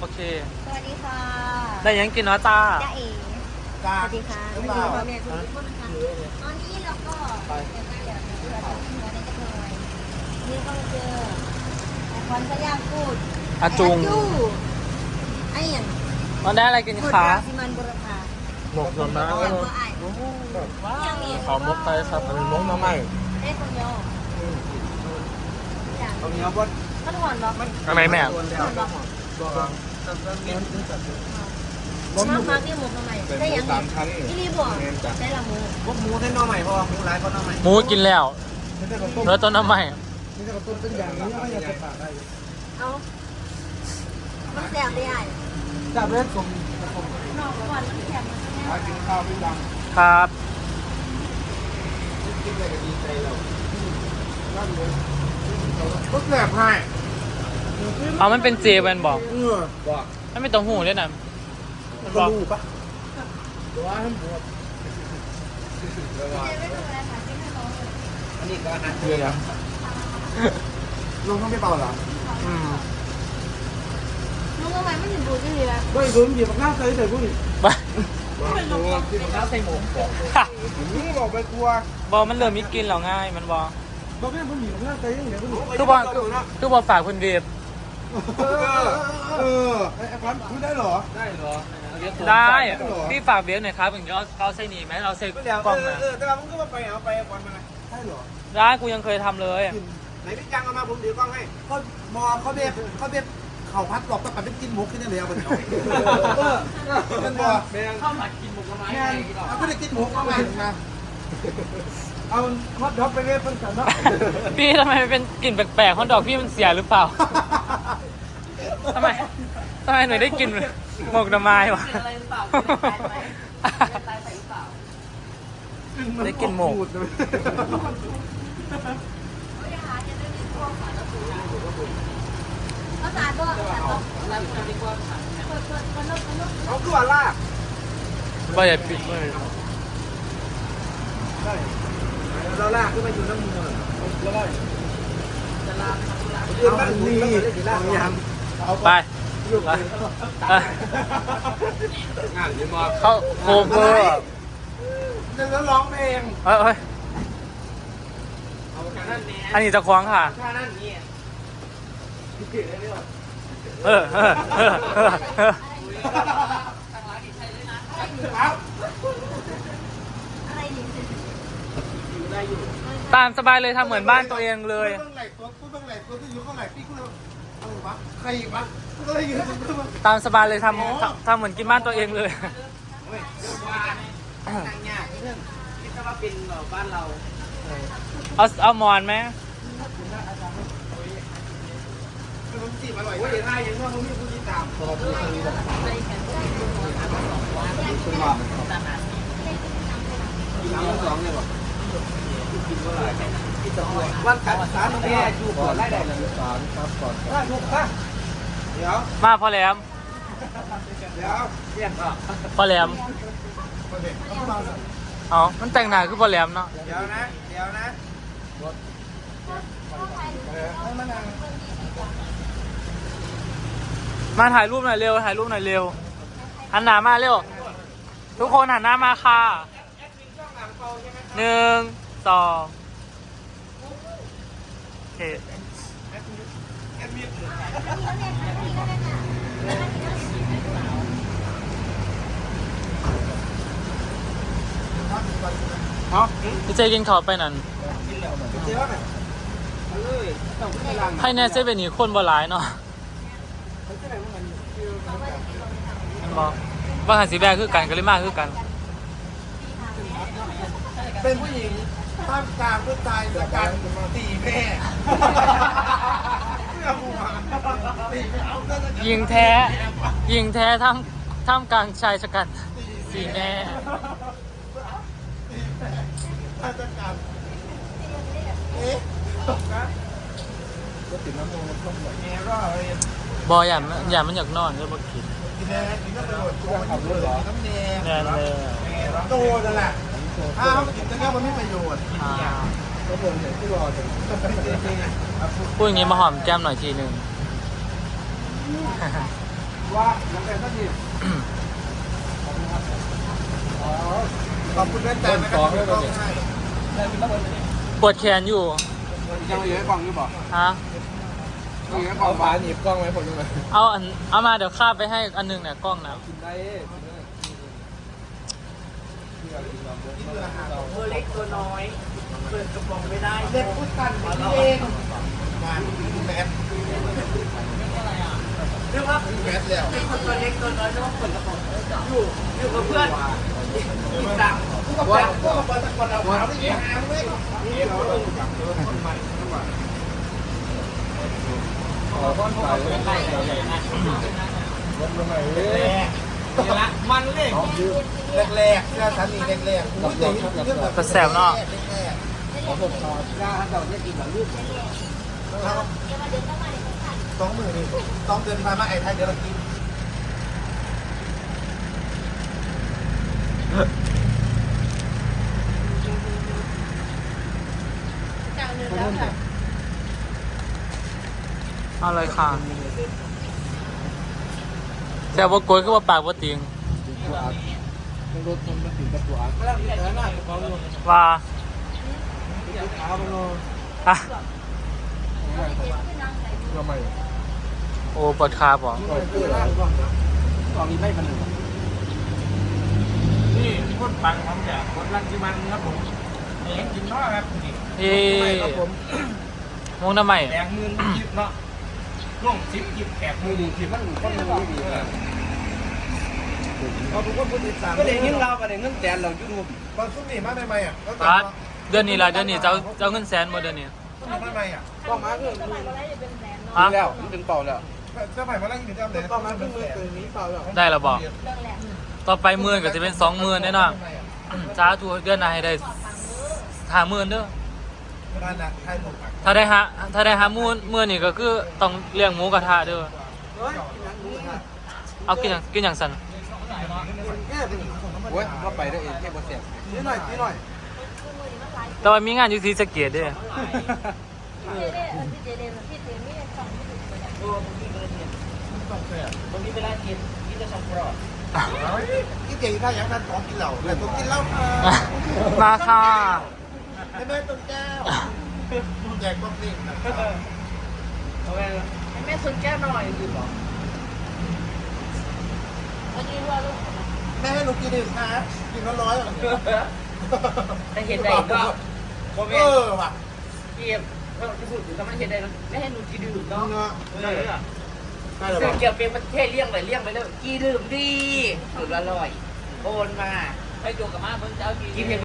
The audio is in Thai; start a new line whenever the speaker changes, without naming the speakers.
โอเค
สวัสดีค่ะ
ได้ยังกินเนาะจ้า
จ้าเอ๋สวัสดีค่ะสวัสดีพ่อแม่ทุกคนนะคะตอนนี้เราก็เป็นได้เดี๋ยวเราจะขึ้นมาในจักรหน่อยนี่ก็เจอไอคอนพยางพูด
อาจุง
ไอ้อย่าง
มันได้อะไรกิน
พูด
คะ
ราซิมันบุรพา
หมกส่วนมาก
อย่างตัวไอ้ยังมี
เขามกไปครับอันนี้มกมาใหม่
ได้คนเดียวอย่าง
ตรงนี้ว่า
มันหอนบอกมัน
ทำไมแม่
หอนบอกมาพักที่หมกทำไม
เป็น
ได้
หมู
ยัง
สามชั้น
ที่นี่บอกได้ละหมู
พวกหมูได้น้อใหม่เพราะว่าหมูร้ายเขาน้อใหม่
หมูกินแล้ว
ไม่ใช่กับต้ม
เนื้อต้นน้ำใหม่
ไม่ใช่กับต้มเป็นอย่างนี้ก็ยังจะฝากได้
เอามันแสบได้ไอ้
จับเลือดกลม
นอกก่อนมันแสบมันแสบ
หากินข้าวไม่ดัง
ครับ
กินอะไรก็ดีใจเรา ก็แสบให้
เอามันเป็นเจแวนบอก
เออบอก
มันไม่ต้องหูด้วยนะ
มันก็รู้ปะว่าให้หมูอันนี้ก็อาหารเกลือลงต้องไม่เป่าหรอ
อืม
มึงทำไมไม่ถึงดูที่นี่ละ
ก็อีกโดนหยิบข้าวใส่ใส่ผู้หญิง
ไป
หยิบข้าวใส่หมูนี่บอกไปกลัว
บอกมันเริ่มมีกินแล้วง่ายมันบอก
บอกแม่ผู้หญิงข้าวใส่ยังไงผู้หญิง
คือบอกคือบอกฝากคุณเวียบ
เออเออไอ้พันพูดได้เหรอ ได้เหรอ
ได้พี่ฝากเวียบหน่อยครับอย่างเงี้ยเขาใส่หนีไหมเราใส่กล้องนะ
เออแต่ว่ามึงก็มาไปเอาไปบอลมาใช่เหรอ
ได้กูยังเคยทำเลย
ไหนพี่จังเอามาผมถือกล้องให้เขามอเขาเบียเขาเบียเขาพัดหลอกตั้งแต่เป็นกินหมูกินได้แล้วมันเนาะเออมันบ่เข้ามากินหมูกับไม้เอาไม่ได้กินหมูก็มานะ เอาฮอตดอกไปเรียบเป็นสันเนาะ
พี่ทำไมมันเป็นกลิ่นแปลกๆฮอตดอกพี่มันเสียหรือเปล่าทำไมทำไมหนูได้กลิ่นหมกหน่อไม้วะได้กลิ่นหมก
เขาสาดด้วยสาดด้วยเปิดเปิดเปิดเปิดเปิดเปิด
เอาตัวลาก
บ่อย่าปิดเลย
เราลากขึ้นมาอยู่น้ำมือแล้วก็จะลากจะลากนี่ยามเอา
ไป
ลูก
ไปเอ้ย
งานยี่มอ
เข้าโคเวอร์
จะแล้วร้องเพลง
เอ้ยเอ้ย
เอาแค่นั้นนี่
อันนี้จะคว้างค่ะ
แค่นั้นนี่
เออเออเออเออเออ
ครับ
อะไรดิ
ตามสบายเลยทำเหมือนบ้านตัวเองเลย
เบื้องไหลตัวกูเบื้องไหลตัวที่อยู่ข้างไหลพี่กูเลยอะไรวะใครอีกวะกูก็เลยยืนตรงนี้
ตามสบายเลยทำทำทำเหมือนกินบ้านตัวเองเลย
นางยากเรื่องคิดว่าเป็นบ้านเรา
เอาเอาหมอนไหม
ขนมจีบอร่อยว่าอย่างไรยังว่าเขามีผู้ติดตามขอบคุณคุณบอกกินน้ำสองเลยบอกวัน ขัดสารแม่อยู่ก่อนไล่ได้เลยสารครับก่อนถ้าถูกปะเดี๋ยว
มาพ่อแหลม
เดี๋ยวเรียกก่อน
พอแหลมเอามันแต่งหน้าคือพ่อแหลมเนาะ
เดี๋ยวนะเดี๋ยวนะ
มาถ่ายรูปหน่อยเร็วถ่ายรูปหน่อยเร็วหันหน้ามาเร็ว ทุกคนหันหน้ามาค่ะหนึ่ง สองโอเคพี่เจกินข้าวไปนั่น
เดี๋ยวนะเอาเลยต้องไปล้าง
ให้แน่เซเว่นนี่คนบ่หลายเนาะมันบอกว่าหันสีแบกคือกันกะลิมาคือกัน
เป็นผู้หญิง ท่ามกลางผู้ชายจากการตีแม่เรื่องหัวตีแม่เอาเรื่อง
ยิงแท้ยิงแท้ท่ามท่ามกลางชายชะกันสีแม่
ราชการเอ๊ะนะก็ติดน้ำมันต้องแบบแง่รออะไร
บออย่ามันอย่ามันอยากนอนก็บ่กิน
กินแน่กินก็ประโยชน์ตัวขับรถเหรอน้ำแดง
แน่นเลย
โตนั่นแหละ ถ้าเขากินแต่ก็มันไม่ประโยชน์
อ่า
ก็เดินเห็นที่รอถึง
พูดอย่างนี้มาหอมแก้มหน่อยทีหนึ่ง
ว่ายังไงก็ดีขอบคุณแม่แต่ไม่กล้องให้
ปวดแขนอยู่
ยังเหลือกล่องอยู่บ่
ฮะ
ยังเหลือกล่องฟ้าหนีบกล้องไหมผมยังไง
เอาอันเอามาเดี๋ยวคาบไปให้อันหนึงเนี่ยกล้องนะ
กินได้
ตัวเล็กตัวน้อยเปิดกระป๋องไม่ได้
เด็กพูดกันเองงานแมส
เรียกว่า
แมสแล้ว
เป็นคนตัวเล็กตัวน้อยเรียกว่าเปิดกระป๋องอยู่อยู่กับเพื่อนกินตังค์
ว่าก็มาเปิดตะกอนเราหาไม่หาไม่นี่เราต้องจับตัวคนใหม่ทั้งวันขอต้อนรับไปไล่เราใหญ่นะรถลงไปเลย
นี่ละมันเลย
แรกๆเสื้อชั้นนี้แรกๆกับเด็กเรื่องแบบ
กระแสบเนาะ
ขอผมขอก้าเราจะกินแบบลูกสองหมื่นนี่ต้องเดินมามาไอ้ไทยเดี๋ยวเรากิน
เอาเลยค่ะ แต่ว่ากดก็ว่าปากว่าติง
ต้องรถมันมาถึงกับตัวอาร์ตแล้วนี่หน้าเขาลง
ว่า
ขามันลง
อะ
ทำไม
โอ้ปวดขาบ่
ปล่อยตัวล่างก่อนนะตอนนี้ไม่มันหนึ่ง
นี่คนปังครับเนี่ยคนรังจิมันครับผมเลี้ยงกินน้อยครับนี่
เอ้
ครับผม
มงน้ำใหม่
แดงมือยิบเนาะ ร่วงซิปยิบแอบ
มือดีทีมันคนมือดีเขาทุกคนพูดติดตาม
ก็ได้เงินเราก็ได้เงินแสนเรายูทูบ
ตอนซุ่มหนีมาใหม่ๆอะ
รัดเดือนนี้ละเดือนนี้จะเอาจะเอาเงินแสนบ่เดือนนี้
ซุ่มหนีมาใหม่อะก็มาคือ
ฮะ
แล้วมันถึงเป่าแล้วเสื้อใหม่มาแล้วยินดีต้อนรับก็มาเพิ่งมือตื่นนี้เป่าแล้ว
ได้แล้วบ่ต่อไปหมื่นก็จะเป็นสองหมื่นแน่นอนจ้าทัวเดือนหน้าให้ได้ห้าหมื่นเด้อ
บ้านน่ะไทยหมดอะ
ถ้าได้ฮะถ้าได้ฮะหมื่นหมื่นนี่ก็คือต้องเลี้ยงหมูกระทะเด้อ
เฮ้ยนั่งดูค่ะ
เอากินอย่างกินอย่างสัน
แก้เป็นโอ้ยว่าไปได้เองแค่บนเสียงนิดหน่อยนิดหน่อย
แต่ว่ามีงานอยู่ที่สะเกตเด้อ
ตรงนี้เวลากินกินจะสองกรอบ
กินเจ๋งถ้าอยากทานของกินเหล้าแต่ต้องกินเหล้าค่ะ
มาค่ะ
ให้แม่ต้นแก้วแจกต้องนิ่งนะ
เอาไว้ให้แม่สนแก้วหน่อยดีบอก
แม่ให้หนูกินอีกนะกินร้อยๆแบบนี้
แต่เห็นได้ก็โมเม
เอน
ต์
อว่ะ
เกียบเออที่พูดถึงก็มันเห็นได้นะไม่ให้หนูกินดื่ม
น้อ
เนาะ
งเนาะ
ได้เลยอะ
ได้เลย
ซึ่ง
ป่ะ
เกี่ยวเป็นประเทศเลี่ยงไปเลี่ยงไปแล้วกีดื่มดีดื่มอร่อยโอนมาให้โยกับมาเพิ่งจะเอากิน